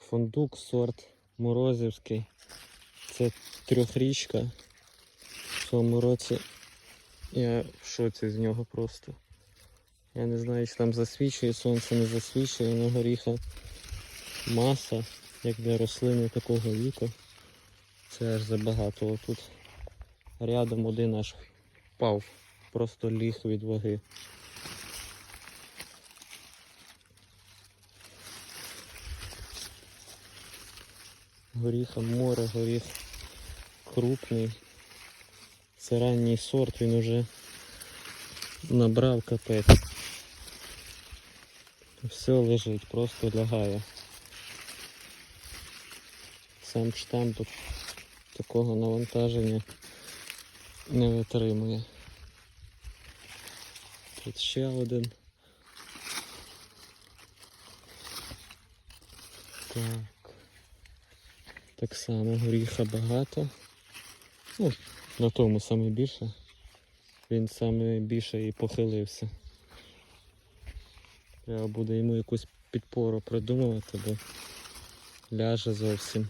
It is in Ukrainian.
фундук, сорт Морозівський. Це трьохрічка. В цьому році я в шоці з нього просто. Я не знаю, чи там засвічує сонце, не засвічує на горіха. Маса, як для рослини такого віку. Це аж забагато. Отут рядом один аж впав. Просто ліг від ваги. Горіха море, горіх крупний. Це ранній сорт, він уже набрав капець. Все лежить, просто лягає. Сам штамп тут такого навантаження не витримує. Тут ще один. Так. Так само горіха багато. Ну, на тому саме більше. Він саме більше і похилився. Треба буде йому якусь підпору придумувати, бо ляже зовсім.